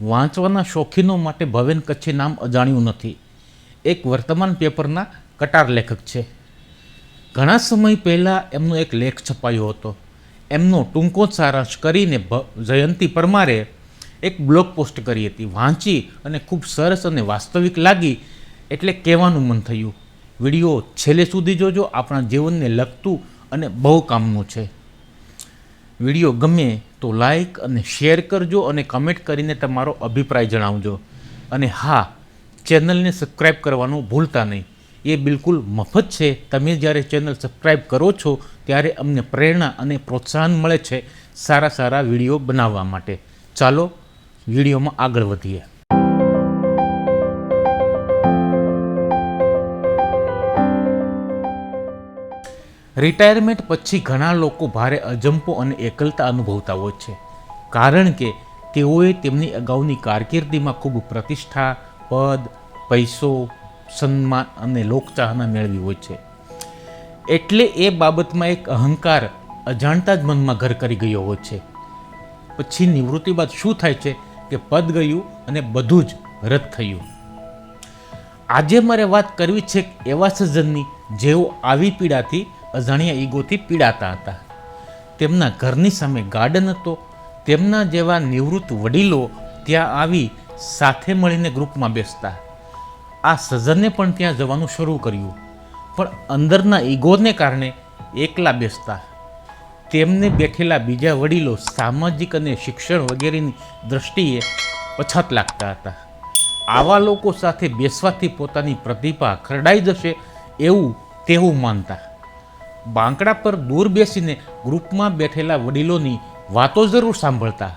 વાંચવાના શોખીનો માટે ભવેન કચ્છી નામ અજાણ્યું નથી. એક વર્તમાન પેપરના કટાર લેખક છે. ઘણા સમય પહેલાં એમનો એક લેખ છપાયો હતો. એમનો ટૂંકો સારાંશ કરીને જયંતી પરમારે એક બ્લોગ પોસ્ટ કરી હતી. વાંચી અને ખૂબ સરસ અને વાસ્તવિક લાગી એટલે કહેવાનું મન થયું. વીડિયો છેલ્લે સુધી જોજો. આપણા જીવનને લગતું અને બહુ કામનું છે. વીડિયો ગમે તો લાઈક અને શેર કરજો અને કમેન્ટ કરીને તમારો અભિપ્રાય જણાવજો. અને હા ચેનલને સબસ્ક્રાઈબ કરવાનું ભૂલતા નહીં. એ બિલકુલ મફત છે. તમે જ્યારે ચેનલ સબસ્ક્રાઈબ કરો છો, ત્યારે અમને પ્રેરણા અને પ્રોત્સાહન મળે છે સારા સારા વીડિયો બનાવવા માટે. ચાલો, વિડીયોમાં આગળ વધીએ. રિટાયરમેન્ટ પછી ઘણા લોકો ભારે અજંપો અને એકલતા અનુભવતા હોય છે. કારણ કે તેઓએ તેમની અગાઉની કારકિર્દીમાં ખૂબ પ્રતિષ્ઠા, પદ, પૈસો, સન્માન અને લોકચાહના મેળવી હોય છે. એટલે એ બાબતમાં એક અહંકાર અજાણતા જ મનમાં ઘર કરી ગયો હોય છે. પછી નિવૃત્તિ બાદ શું થાય છે કે પદ ગયું અને બધું જ રદ થયું. આજે મારે વાત કરવી છે એવા સજ્જનની જેઓ આવી પીડાથી અજાણ્યા ઈગોથી પીડાતા હતા. તેમના ઘરની સામે ગાર્ડન હતો. તેમના જેવા નિવૃત્ત વડીલો ત્યાં આવી સાથે મળીને ગ્રુપમાં બેસતા. આ સજ્જને પણ ત્યાં જવાનું શરૂ કર્યું. પણ અંદરના ઈગોને કારણે એકલા બેસતા. તેમને બેઠેલા બીજા વડીલો સામાજિક અને શિક્ષણ વગેરેની દ્રષ્ટિએ પછાત લાગતા હતા. આવા લોકો સાથે બેસવાથી પોતાની પ્રતિભા ખરડાઈ જશે એવું તેવું માનતા. બાંકડા પર દૂર બેસીને ગ્રુપમાં બેઠેલા વડીલોની વાતો જરૂર સાંભળતા.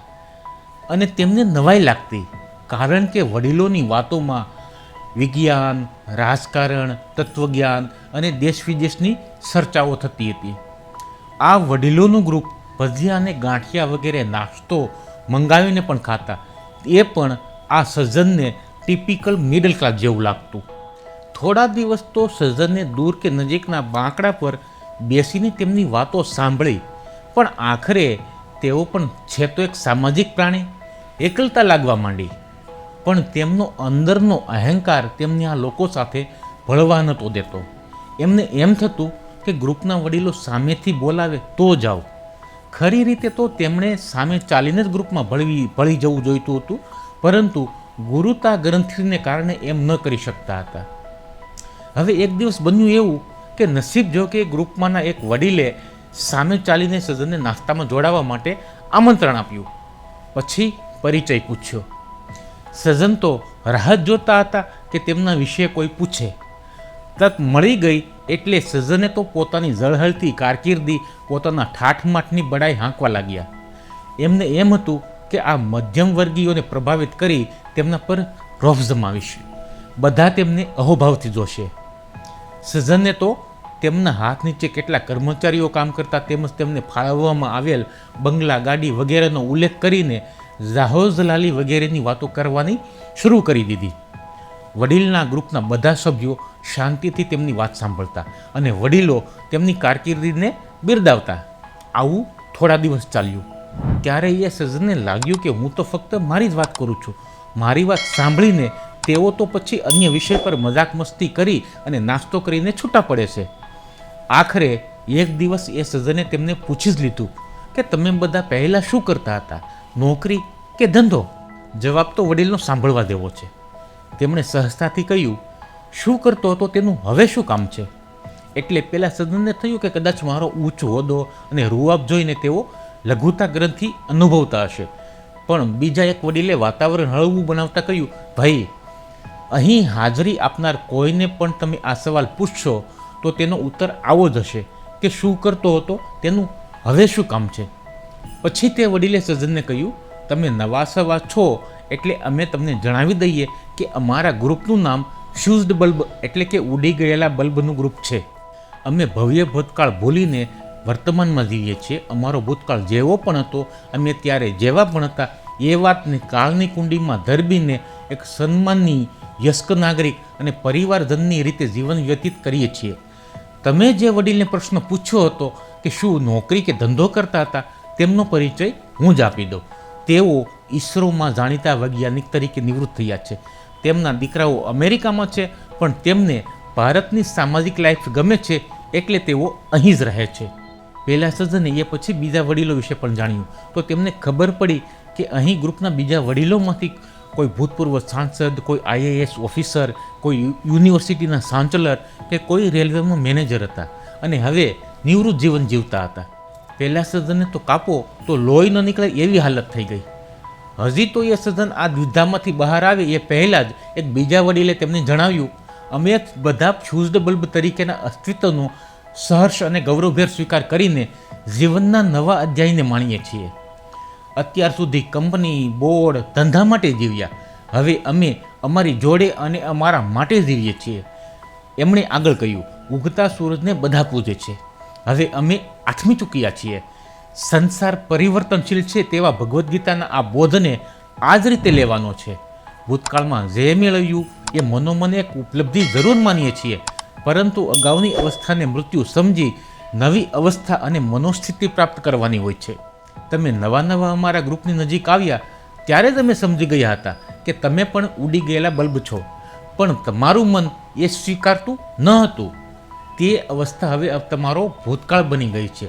અને તેમને નવાઈ લાગતી, કારણ કે વડીલોની વાતોમાં વિજ્ઞાન, રાજકારણ, તત્વજ્ઞાન અને દેશ વિદેશની ચર્ચાઓ થતી હતી. આ વડીલોનું ગ્રુપ ભજીયા અને ગાંઠિયા વગેરે નાસ્તો મંગાવીને પણ ખાતા. એ પણ આ સજ્જનને ટિપિકલ મિડલ ક્લાસ જેવું લાગતું. થોડા દિવસ તો સજ્જનને દૂર કે નજીકના બાંકડા પર બેસીને તેમની વાતો સાંભળી. પણ આખરે તેઓ પણ છે તો એક સામાજિક પ્રાણી, એકલતા લાગવા માંડી. પણ તેમનો અંદરનો અહંકાર તેમને આ લોકો સાથે ભળવા નહોતો દેતો. એમને એમ થતું કે ગ્રુપના વડીલો સામેથી બોલાવે તો જાઓ. ખરી રીતે તો તેમણે સામે ચાલીને જ ગ્રુપમાં ભળવી, ભળી જવું જોઈતું હતું, પરંતુ ગુરુતા ગ્રંથિને કારણે એમ ન કરી શકતા હતા. હવે એક દિવસ બન્યું એવું કે નસીબ જો કે ગ્રુપમાંના એક વડીલે સામે ચાલીને સજનને નાસ્તામાં જોડાવા માટે આમંત્રણ આપ્યું. પછી પરિચય પૂછ્યો. સજન તો રાહત જોતા હતા કે તેમના વિશે કોઈ પૂછે. તક મળી ગઈ એટલે સજને તો પોતાની ઝળહળતી કારકિર્દી, પોતાના ઠાઠમાઠની બડાઈ હાંકવા લાગ્યા. એમને એમ હતું કે આ મધ્યમ વર્ગીયોને પ્રભાવિત કરી તેમના પર રોફ જમાવીશ. બધા તેમને અહોભાવથી જોશે. સજને તો તેમના હાથ નીચે કેટલા કર્મચારીઓ કામ કરતા તેમજ તેમને ફાળવવામાં આવેલ બંગલા, ગાડી વગેરેનો ઉલ્લેખ કરીને ઝાહોઝલાલી વગેરેની વાતો કરવાની શરૂ કરી દીધી. વડીલના ગ્રુપના બધા સભ્યો શાંતિથી તેમની વાત સાંભળતા અને વડીલો તેમની કારકિર્દીને બિરદાવતા. આવું થોડા દિવસ ચાલ્યું. ત્યારે એ સજ્જનને લાગ્યું કે હું તો ફક્ત મારી જ વાત કરું છું. મારી વાત સાંભળીને તેઓ તો પછી અન્ય વિષય પર મજાક મસ્તી કરી અને નાસ્તો કરીને છૂટા પડે છે. આખરે એક દિવસ એ સજ્જને તેમને પૂછી જ લીધું કે તમે બધા પહેલાં શું કરતા હતા? નોકરી કે ધંધો? જવાબ તો વડીલનો સાંભળવા દેવો છે. તેમણે સહજતાથી કહ્યું, શું કરતો હતો તેનું હવે શું કામ છે? એટલે પેલા સદનને થયું કે કદાચ મારો ઊંચો હોદ્દો અને રૂઆબ જોઈને તેઓ લઘુતા ગ્રંથિ અનુભવતા હશે. પણ બીજા એક વડીલે વાતાવરણ હળવું બનાવતા કહ્યું, ભાઈ, અહીં હાજરી આપનાર કોઈને પણ તમે આ સવાલ પૂછશો તો તેનો ઉત્તર આવો જ હશે કે શું કરતો હતો, તેનું હવે શું કામ છે? પછી તે વડીલે સજ્જનને કહ્યું, તમે નવાસવા છો એટલે અમે તમને જણાવી દઈએ કે અમારા ગ્રુપનું નામ ફ્યુઝડ બલ્બ એટલે કે ઉડી ગયેલા બલ્બનું ગ્રુપ છે. અમે ભવ્ય ભૂતકાળ ભૂલીને વર્તમાનમાં જીવીએ છીએ. અમારો ભૂતકાળ જેવો પણ હતો, અમે ત્યારે જેવા પણ હતા. એ વાતને કાળની કુંડીમાં ધરબીને એક સન્માનની યસ્ક નાગરિક અને પરિવારજનની રીતે જીવન વ્યતીત કરીએ છીએ. તમે જે વડીલને પ્રશ્ન પૂછ્યો હતો કે શું નોકરી કે ધંધો કરતા હતા, તેમનો પરિચય હું જ આપી દઉં. તેઓ ઈસરોમાં જાણીતા વૈજ્ઞાનિક તરીકે નિવૃત્ત થયા છે. તેમના દીકરાઓ અમેરિકામાં છે, પણ તેમને ભારતની સામાજિક લાઈફ ગમે છે એટલે તેઓ અહીં જ રહે છે. પહેલાં સજ્જને, એ પછી બીજા વડીલો વિશે પણ જાણ્યું. તો તેમને ખબર પડી કે અહીં ગ્રુપના બીજા વડીલોમાંથી કોઈ ભૂતપૂર્વ સાંસદ, કોઈ આઈએએસ ઓફિસર, કોઈ યુનિવર્સિટીના ચાન્સલર કે કોઈ રેલવેમાં મેનેજર હતા. અને હવે નિવૃત્ત જીવન જીવતા હતા. પહેલાં સદનને તો કાપો, તો લોહી ન નીકળે એવી હાલત થઈ ગઈ. હજી તો એ સદન આ દ્વિધામાંથી બહાર આવે એ પહેલાં જ એક બીજા વડીલે તેમને જણાવ્યું, અમે બધા ફ્યુઝડ બલ્બ તરીકેના અસ્તિત્વનો સહર્ષ અને ગૌરવભેર સ્વીકાર કરીને જીવનના નવા અધ્યાયને માણીએ છીએ. અત્યાર સુધી કંપની, બોર્ડ, ધંધા માટે જીવ્યા. હવે અમે અમારી જોડે અને અમારા માટે જીવીએ છીએ. એમણે આગળ કહ્યું, ઉગતા સૂરજને બધા પૂજે છે. હવે અમે આથમી ચૂક્યા છીએ. સંસાર પરિવર્તનશીલ છે તેવા ભગવદ્ ગીતાના આ બોધને આ જ રીતે લેવાનો છે. ભૂતકાળમાં જે મેળવ્યું એ મનોમન એક ઉપલબ્ધિ જરૂર માનીએ છીએ. પરંતુ અગાઉની અવસ્થાને મૃત્યુ સમજી નવી અવસ્થા અને મનોસ્થિતિ પ્રાપ્ત કરવાની હોય છે. તમે નવા નવા અમારા ગ્રુપની નજીક આવ્યા, ત્યારે તમે સમજી ગયા હતા કે તમે પણ ઉડી ગયેલા બલ્બ છો. પણ તમારું મન એ સ્વીકારતું ન હતું. તે અવસ્થા હવે તમારો ભૂતકાળ બની ગઈ છે.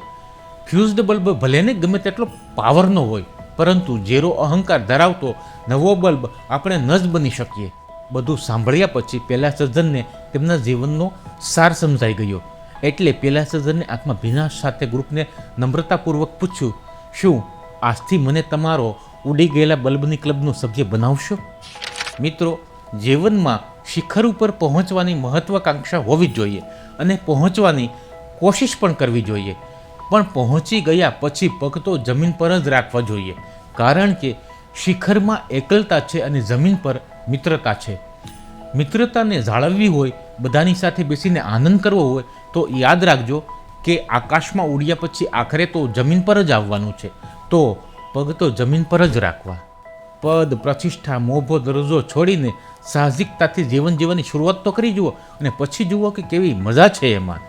ફ્યુઝડ બલ્બ ભલેને ગમે તેટલો પાવરનો હોય, પરંતુ જેરો અહંકાર ધરાવતો નવો બલ્બ આપણે ન જ બની શકીએ. બધું સાંભળ્યા પછી પહેલા સજ્જનને તેમના જીવનનો સાર સમજાઈ ગયો. એટલે પહેલા સજ્જનને આંખમાં ભીનાશ સાથે ગ્રુપને નમ્રતાપૂર્વક પૂછ્યું શું? આજથી મને તમારો ઉડી ગયેલા બલ્બની ક્લબનું સભ્ય બનાવશો? મિત્રો, જીવનમાં શિખર ઉપર પહોંચવાની મહત્વાકાંક્ષા હોવી જ જોઈએ અને પહોંચવાની કોશિશ પણ કરવી જોઈએ. પણ પહોંચી ગયા પછી પગ તો જમીન પર જ રાખવા જોઈએ. કારણ કે શિખરમાં એકલતા છે અને જમીન પર મિત્રતા છે. મિત્રતાને જાળવવી હોય, બધાની સાથે બેસીને આનંદ કરવો હોય, તો યાદ રાખજો કે આકાશમાં ઉડ્યા પછી આખરે તો જમીન પર જ આવવાનું છે. તો પગ તો જમીન પર જ રાખવા. પદ, પ્રતિષ્ઠા, મોભો, દરજ્જો છોડીને સાહજિકતાથી જીવન જીવવાની શરૂઆત તો કરી જુઓ અને પછી જુઓ કે કેવી મજા છે એમાં.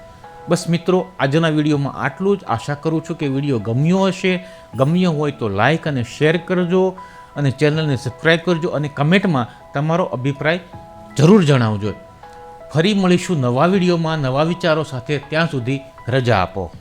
બસ મિત્રો, આજના વિડીયોમાં આટલું જ. આશા કરું છું કે વીડિયો ગમ્યો હશે. ગમ્યો હોય તો લાઈક અને શેર કરજો અને ચેનલને સબસ્ક્રાઈબ કરજો અને કમેન્ટમાં તમારો અભિપ્રાય જરૂર જણાવજો. ફરી મળીશું નવા વિડીયોમાં, નવા વિચારો સાથે. ત્યાં સુધી રજા આપો.